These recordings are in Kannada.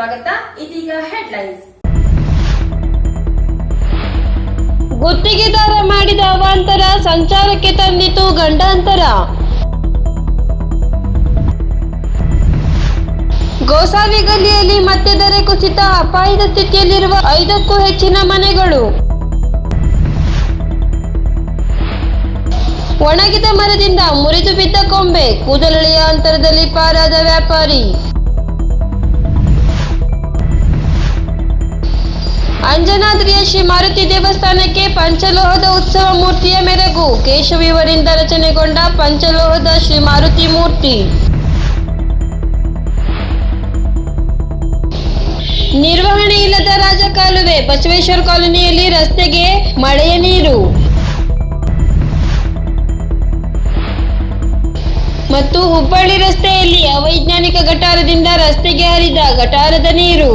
ಸ್ವಾಗತ. ಇದೀಗ ಹೆಡ್ಲೈನ್ಸ್ ಗುತ್ತಿಗೆದಾರ ಮಾಡಿದ ಅವಾಂತರ ಸಂಚಾರಕ್ಕೆ ತಂದಿತು ಗಂಡಾಂತರ. ಗೋಸಾವಿ ಗಲ್ಲಿಯಲ್ಲಿ ಮತ್ತೆ ದರೆ ಕುಸಿತ ಅಪಾಯದ ಸ್ಥಿತಿಯಲ್ಲಿರುವ ಐದಕ್ಕೂ ಹೆಚ್ಚಿನ ಮನೆಗಳು. ಒಣಗಿದ ಮರದಿಂದ ಮುರಿದು ಬಿದ್ದ ಕೊಂಬೆ ಕೂದಲೆಳೆಯ ಅಂತರದಲ್ಲಿ ಪಾರಾದ ವ್ಯಾಪಾರಿ. ಅಂಜನಾದ್ರಿಯ ಶ್ರೀ ಮಾರುತಿ ದೇವಸ್ಥಾನಕ್ಕೆ ಪಂಚಲೋಹದ ಉತ್ಸವ ಮೂರ್ತಿಯ ಮೆರಗು. ಕೇಶವಿಯವರಿಂದ ರಚನೆಗೊಂಡ ಪಂಚಲೋಹದ ಶ್ರೀ ಮಾರುತಿ ಮೂರ್ತಿ. ನಿರ್ವಹಣೆ ಇಲ್ಲದ ರಾಜಕಾಲುವೆ. ಬಸವೇಶ್ವರ ಕಾಲೋನಿಯಲ್ಲಿ ರಸ್ತೆಗೆ ಮಳೆಯ ನೀರು. ಮತ್ತು ಹುಬ್ಬಳ್ಳಿ ರಸ್ತೆಯಲ್ಲಿ ಅವೈಜ್ಞಾನಿಕ ಗಟಾರದಿಂದ ರಸ್ತೆಗೆ ಹರಿದ ಗಟಾರದ ನೀರು.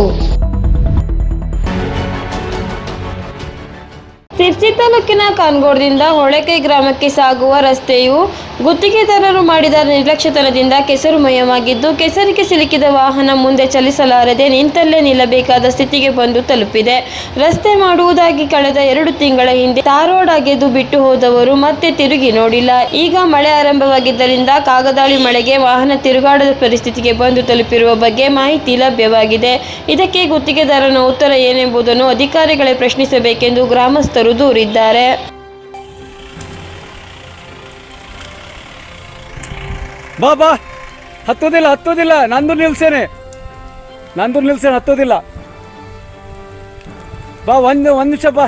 ಸಿರ್ಸಿ ತಾಲೂಕಿನ ಕಾನ್ಗೋಡ್ದಿಂದ ಹೊಳೆಕೈ ಗ್ರಾಮಕ್ಕೆ ಸಾಗುವ ರಸ್ತೆಯು ಗುತ್ತಿಗೆದಾರರು ಮಾಡಿದ ನಿರ್ಲಕ್ಷ್ಯತನದಿಂದ ಕೆಸರುಮಯವಾಗಿದ್ದು ಕೆಸರಿಗೆ ಸಿಲುಕಿದ ವಾಹನ ಮುಂದೆ ಚಲಿಸಲಾರದೆ ನಿಂತಲ್ಲೇ ನಿಲ್ಲಬೇಕಾದ ಸ್ಥಿತಿಗೆ ಬಂದು ತಲುಪಿದೆ. ರಸ್ತೆ ಮಾಡುವುದಾಗಿ ಕಳೆದ ಎರಡು ತಿಂಗಳ ಹಿಂದೆ ತಾರೋಡ್ ಅಗೆದು ಬಿಟ್ಟು ಹೋದವರು ಮತ್ತೆ ತಿರುಗಿ ನೋಡಿಲ್ಲ. ಈಗ ಮಳೆ ಆರಂಭವಾಗಿದ್ದರಿಂದ ಕಾಗದಾಳಿ ಮಳೆಗೆ ವಾಹನ ತಿರುಗಾಡದ ಪರಿಸ್ಥಿತಿಗೆ ಬಂದು ತಲುಪಿರುವ ಬಗ್ಗೆ ಮಾಹಿತಿ ಲಭ್ಯವಾಗಿದೆ. ಇದಕ್ಕೆ ಗುತ್ತಿಗೆದಾರನ ಉತ್ತರ ಏನೆಂಬುದನ್ನು ಅಧಿಕಾರಿಗಳೇ ಪ್ರಶ್ನಿಸಬೇಕೆಂದು ಗ್ರಾಮಸ್ಥರು ದೂರಿದ್ದಾರೆ. ಬಾ ಬಾ. ಹತ್ತೋದಿಲ್ಲ ಹತ್ತೋದಿಲ್ಲ. ನಂದು ನಿಲ್ಸೇನೆ. ನಂದು ನಿಲ್ಸೇನೆ, ಹತ್ತೋದಿಲ್ಲ. ಬಾ, ಒಂದು ಒಂದು ನಿಮಿಷ ಬಾ.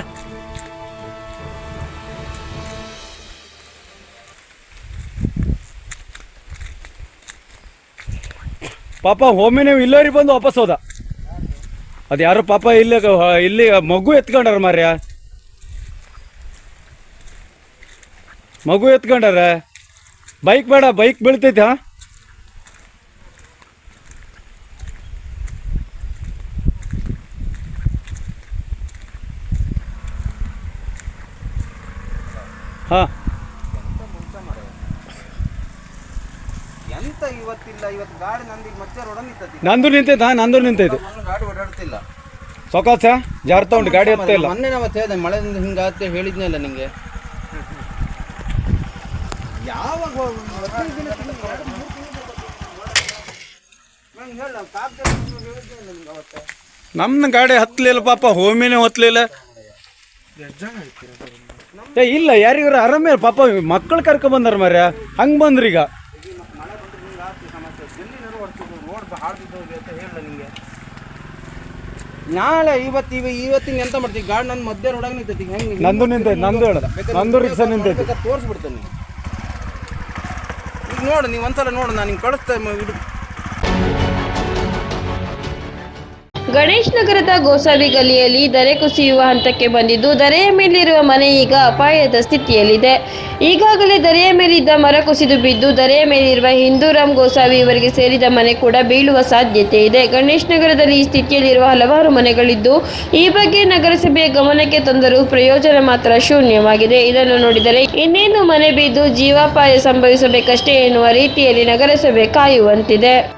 ಪಾಪ ನೀವು ಇಲ್ಲೋರಿ ಬಂದು ವಾಪಸ್ ಹೋದ. ಅದು ಯಾರು ಪಾಪ ಇಲ್ಲಿ ಇಲ್ಲಿ ಮಗು ಎತ್ಕೊಂಡಾರ ಮಾರ್ಯ ಮಗು ಎತ್ಕೊಂಡಾರ? ಬೈಕ್ ಬೇಡ ಬೈಕ್ ಬೀಳ್ತೈತೆ ಹಾ? ಹಾ. ಎಂತ ಇವತ್ತಿಲ್ಲ ಇವತ್ತು ಗಾಡಿ ನಂದು ಮತ್ತೆ ರೋಡ ನಿಂತತಿ. ನಂದು ನಿಂತೈತೆ ಹಾ ನಂದು ನಿಂತೈತೆ. ಗಾಡಿ ಓಡಾಡ್ತಿಲ್ಲ. ಸೊಕಾಸ ಜಾರ್ತಾ ಉಂಟು ಗಾಡಿ ಹೋಗ್ತಾ ಇಲ್ಲ. ಮೊನ್ನೆ ನಾವು ಹೇಳಿದೆ ಮಳೆಯಿಂದ ಹಿಂಗಾತ್ತೆ ಹೇಳಿದ್ನಲ್ಲ ನಿಂಗೆ ಯಾವಾಗ ಹದಿನೈದು ದಿನ ತಿಂಗಳು ಗಾಡಿ ಮೂರು ತಿಂಗಳು ನಂಗೆ ಹೇಳ ಕಾಗ್ದ ಹೇಳಿದ್ನಲ್ಲ ನಿಮ್ಗೆ ಅವತ್ತೆ ನಮ್ದು ಗಾಡಿ ಹತ್ತಲಿಲ್ಲ ಪಾಪ ಹೋಮಿನೇ ಹತ್ತಲಿಲ್ಲ ಏ ಇಲ್ಲ ಯಾರಿಗಾರ ಆರಾಮೇ ಪಾಪ ಮಕ್ಕಳು ಕರ್ಕೊಂಡ್ ಬಂದ್ರ ಮಾರ್ಯ ಹಂಗೆ ಬಂದ್ರಿ ಈಗ. ನಾಳೆ ಇವತ್ತು ಇವ ಇವತ್ತಿನ ಎಂತ ಮಾಡ್ತೀವಿ ಗಾಡಿ ನನ್ನ ಮಧ್ಯ ರೋಡಾಗ ನಿಂತೈತಿ. ಹೆಂಗೆ ನಂದು ನಿಂತೈತಿ ನಂದು ಹೇಳ ನಂದು ರಿಕ್ಷಾ ನಿಂತೈತಿ. ತೋರಿಸ್ಬಿಡ್ತೇನೆ. ನೋಡು ನೀವು ಒಂದ್ಸಲ ನೋಡು ನಾನು ನಿಂಗೆ ಕಳಿಸ್ತೆ ಗಣೇಶ್ ನಗರದ ಗೋಸಾವಿ ಗಲಿಯಲ್ಲಿ ದರೆ ಕುಸಿಯುವ ಹಂತಕ್ಕೆ ಬಂದಿದ್ದು ದರೆಯ ಮೇಲಿರುವ ಮನೆ ಈಗ ಅಪಾಯದ ಸ್ಥಿತಿಯಲ್ಲಿದೆ. ಈಗಾಗಲೇ ದರೆಯ ಮೇಲಿದ್ದ ಮರ ಕುಸಿದು ಬಿದ್ದು ದರೆಯ ಮೇಲಿರುವ ಹಿಂದೂರಾಮ್ ಗೋಸಾವಿ ಇವರಿಗೆ ಸೇರಿದ ಮನೆ ಕೂಡ ಬೀಳುವ ಸಾಧ್ಯತೆ ಇದೆ. ಗಣೇಶ್ ನಗರದಲ್ಲಿ ಈ ಸ್ಥಿತಿಯಲ್ಲಿರುವ ಹಲವಾರು ಮನೆಗಳಿದ್ದು, ಈ ಬಗ್ಗೆ ನಗರಸಭೆಯ ಗಮನಕ್ಕೆ ತಂದರೂ ಪ್ರಯೋಜನ ಮಾತ್ರ ಶೂನ್ಯವಾಗಿದೆ. ಇದನ್ನು ನೋಡಿದರೆ, ಇನ್ನೇನು ಮನೆ ಬಿದ್ದು ಜೀವಾಪಾಯ ಸಂಭವಿಸಬೇಕಷ್ಟೇ ಎನ್ನುವ ರೀತಿಯಲ್ಲಿ ನಗರಸಭೆ ಕಾಯುವಂತಿದೆ.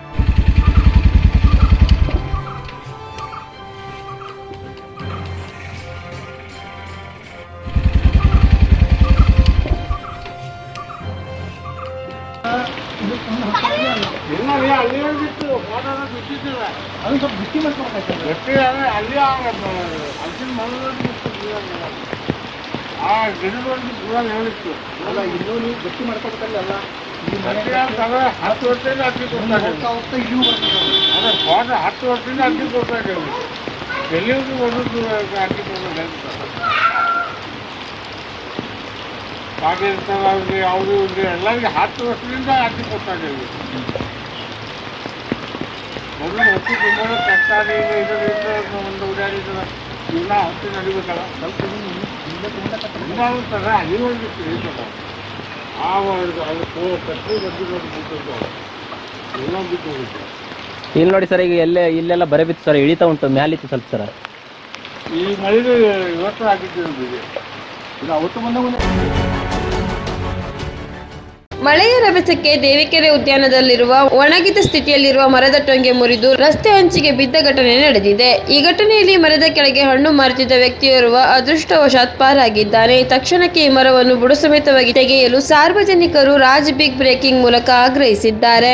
ಅಲ್ಲ ಇನ್ನೂ ನೀವು ಗಟ್ಟಿ ಮಾಡ್ಕೊಬೇಕಲ್ಲ ಹತ್ತು ವರ್ಷದಿಂದ ಅಕ್ಕಿ ಕೊಡ್ತಾರೆ ಅದೇ ಸ್ಪಾಟ್ ಹತ್ತು ವರ್ಷದಿಂದ ಅಕ್ಕಿ ಕೊಡ್ತಾ ಇದ್ದೇವೆ ಎಲ್ಲಿಗೂ ಒಂದು ಅಕ್ಕಿ ಹಾಗೆ ಪಾಕಿಸ್ತಾನ ಅವ್ರಿಗೆ ಇವ್ರಿಗೆ ಎಲ್ಲರಿಗೆ ಹತ್ತು ವರ್ಷದಿಂದ ಅಕ್ಕಿ ಕೊಡ್ತಾ ಮೊದಲು ಹೊತ್ತು ತುಂಬ ಕಷ್ಟ ಆಗಿ ಇದರಿಂದ ಒಂದು ಉದಾಹರಣೆ ಜೀವನ ಹೊತ್ತು ನಡಿಬೇಕಲ್ಲ. ಸ್ವಲ್ಪ ತುಂಬ ಆಗುತ್ತಲ್ಲ ಅಲ್ಲಿ ಹೋಗಿತ್ತು ಇರ್ತದೆ ಆ ಒಂದು ಅದು ಕಟ್ಟಿ ಬಂದಿರೋದು ಬಿಟ್ಟು ಇನ್ನೊಂದು ಬಿಟ್ಟು ಹೋಗಿತ್ತು. ಇಲ್ಲಿ ನೋಡಿ ಸರ್ ಈಗ ಎಲ್ಲೇ ಇಲ್ಲೆಲ್ಲ ಬರೆ ಬಿತ್ತು ಸರ್ ಇಳಿತಾ ಉಂಟು ಮ್ಯಾಲಿತ್ತು ಸ್ವಲ್ಪ ಸರ್. ಈ ಮಳೆ ಇವತ್ತು ಆಗಿದ್ದು ಇದು ಅವತ್ತು ಬಂದ ಮಳೆಯ ರಭಸಕ್ಕೆ ದೇವಿಕೆರೆ ಉದ್ಯಾನದಲ್ಲಿರುವ ಒಣಗಿದ ಸ್ಥಿತಿಯಲ್ಲಿರುವ ಮರದ ಟೊಂಗೆ ಮುರಿದು ರಸ್ತೆ ಹಂಚಿಗೆ ಬಿದ್ದ ಘಟನೆ ನಡೆದಿದೆ. ಈ ಘಟನೆಯಲ್ಲಿ ಮರದ ಕೆಳಗೆ ಹಣ್ಣು ಮಾರುತ್ತಿದ್ದ ವ್ಯಕ್ತಿಯೋರ್ವ ಅದೃಷ್ಟವಶಾತ್ ಪಾರಾಗಿದ್ದಾನೆ. ತಕ್ಷಣಕ್ಕೆ ಈ ಮರವನ್ನು ಬುಡಸಮೇತವಾಗಿ ತೆಗೆಯಲು ಸಾರ್ವಜನಿಕರು ರಾಜ್ ಬಿಗ್ ಬ್ರೇಕಿಂಗ್ ಮೂಲಕ ಆಗ್ರಹಿಸಿದ್ದಾರೆ.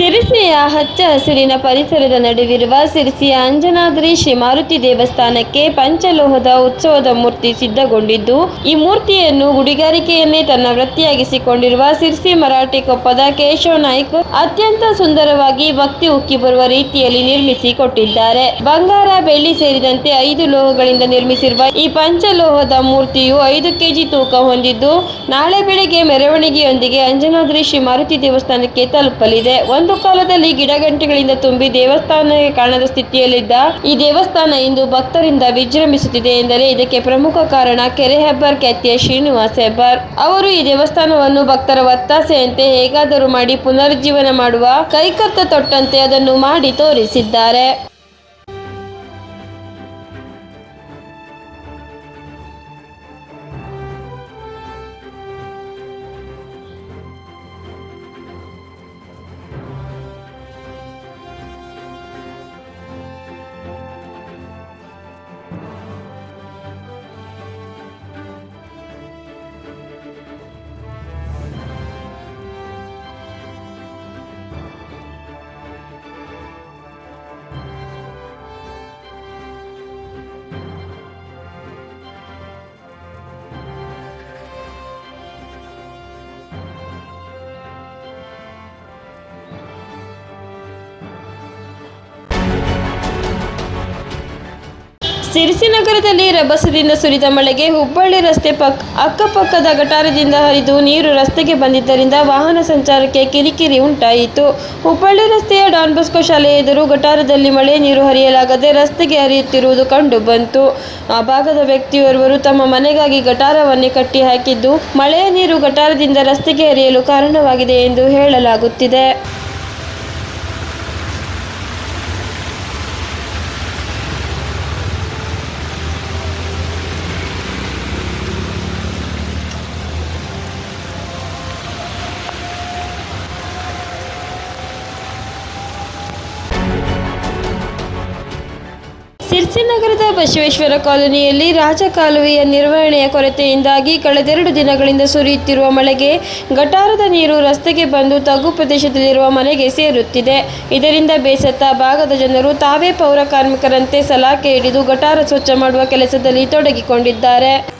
ಸಿರಿಸಿಯ ಹಚ್ಚ ಹಸಿರಿನ ಪರಿಸರದ ನಡುವಿರುವ ಸಿರಿಸಿಯ ಅಂಜನಾದ್ರಿ ಶ್ರೀ ಮಾರುತಿ ದೇವಸ್ಥಾನಕ್ಕೆ ಪಂಚಲೋಹದ ಉತ್ಸವದ ಮೂರ್ತಿ ಸಿದ್ಧಗೊಂಡಿದ್ದು, ಈ ಮೂರ್ತಿಯನ್ನು ಗುಡಿಗಾರಿಕೆಯನ್ನೇ ತನ್ನ ವೃತ್ತಿಯಾಗಿಸಿಕೊಂಡಿರುವ ಸಿರಿಸಿ ಮರಾಠಿ ಕೊಪ್ಪದ ಕೇಶವ ನಾಯ್ಕ್ ಅತ್ಯಂತ ಸುಂದರವಾಗಿ ಭಕ್ತಿ ಉಕ್ಕಿ ಬರುವ ರೀತಿಯಲ್ಲಿ ನಿರ್ಮಿಸಿ ಕೊಟ್ಟಿದ್ದಾರೆ ಬಂಗಾರ ಬೆಳ್ಳಿ ಸೇರಿದಂತೆ ಐದು ಲೋಹಗಳಿಂದ ನಿರ್ಮಿಸಿರುವ ಈ ಪಂಚಲೋಹದ ಮೂರ್ತಿಯು ಐದು ಕೆಜಿ ತೂಕ ಹೊಂದಿದ್ದು, ನಾಳೆ ಬೆಳಗ್ಗೆ ಮೆರವಣಿಗೆಯೊಂದಿಗೆ ಅಂಜನಾದ್ರಿ ಶ್ರೀ ಮಾರುತಿ ದೇವಸ್ಥಾನಕ್ಕೆ ತಲುಪಲಿದೆ. ಒಂದು ಕಾಲದಲ್ಲಿ ಗಿಡಗಂಟೆಗಳಿಂದ ತುಂಬಿ ದೇವಸ್ಥಾನಕ್ಕೆ ಕಾಣದ ಸ್ಥಿತಿಯಲ್ಲಿದ್ದ ಈ ದೇವಸ್ಥಾನ ಇಂದು ಭಕ್ತರಿಂದ ವಿಜೃಂಭಿಸುತ್ತಿದೆ ಎಂದರೆ ಇದಕ್ಕೆ ಪ್ರಮುಖ ಕಾರಣ ಕೆರೆ ಹೆಬ್ಬರ್ ಖ್ಯಾತಿಯ ಶ್ರೀನಿವಾಸ ಹೆಬ್ಬರ್. ಅವರು ಈ ದೇವಸ್ಥಾನವನ್ನು ಭಕ್ತರ ಒತ್ತಾಸೆಯಂತೆ ಹೇಗಾದರೂ ಮಾಡಿ ಪುನರುಜ್ಜೀವನ ಮಾಡುವ ಕೈಕತ್ತ ತೊಟ್ಟಂತೆ ಅದನ್ನು ಮಾಡಿ ತೋರಿಸಿದ್ದಾರೆ. ಸಿರಿಸಿ ನಗರದಲ್ಲಿ ರಭಸದಿಂದ ಸುರಿದ ಮಳೆಗೆ ಹುಬ್ಬಳ್ಳಿ ರಸ್ತೆ ಪಕ್, ಅಕ್ಕಪಕ್ಕದ ಗಟಾರದಿಂದ ಹರಿದು ನೀರು ರಸ್ತೆಗೆ ಬಂದಿದ್ದರಿಂದ ವಾಹನ ಸಂಚಾರಕ್ಕೆ ಕಿರಿಕಿರಿ ಉಂಟಾಯಿತು. ಹುಬ್ಬಳ್ಳಿ ರಸ್ತೆಯ ಡಾನ್ ಬಸ್ಕೋ ಶಾಲೆ ಎದುರು ಗಟಾರದಲ್ಲಿ ಮಳೆ, ನೀರು ಹರಿಯಲಾಗದೆ ರಸ್ತೆಗೆ ಹರಿಯುತ್ತಿರುವುದು ಕಂಡು ಬಂತು. ಆ ಭಾಗದ ವ್ಯಕ್ತಿಯೋರ್ವರು ತಮ್ಮ ಮನೆಗಾಗಿ ಗಟಾರವನ್ನೇ ಕಟ್ಟಿ ಹಾಕಿದ್ದು, ಮಳೆಯ ನೀರು ಗಟಾರದಿಂದ ರಸ್ತೆಗೆ ಹರಿಯಲು ಕಾರಣವಾಗಿದೆ ಎಂದು ಹೇಳಲಾಗುತ್ತಿದೆ. ನಗರದ ಬಸವೇಶ್ವರ ಕಾಲೋನಿಯಲ್ಲಿ ರಾಜಕಾಲುವೆಯ ನಿರ್ವಹಣೆಯ ಕೊರತೆಯಿಂದಾಗಿ ಕಳೆದೆರಡು ದಿನಗಳಿಂದ ಸುರಿಯುತ್ತಿರುವ ಮಳೆಗೆ ಗಟಾರದ ನೀರು ರಸ್ತೆಗೆ ಬಂದು ತಗ್ಗು ಪ್ರದೇಶದಲ್ಲಿರುವ ಮನೆಗೆ ಸೇರುತ್ತಿದೆ. ಇದರಿಂದ ಬೇಸತ್ತ ಭಾಗದ ಜನರು ತಾವೇ ಪೌರ ಕಾರ್ಮಿಕರಂತೆ ಸಲಾಕೆ ಹಿಡಿದು ಗಟಾರ ಸ್ವಚ್ಛ ಮಾಡುವ ಕೆಲಸದಲ್ಲಿ ತೊಡಗಿಕೊಂಡಿದ್ದಾರೆ.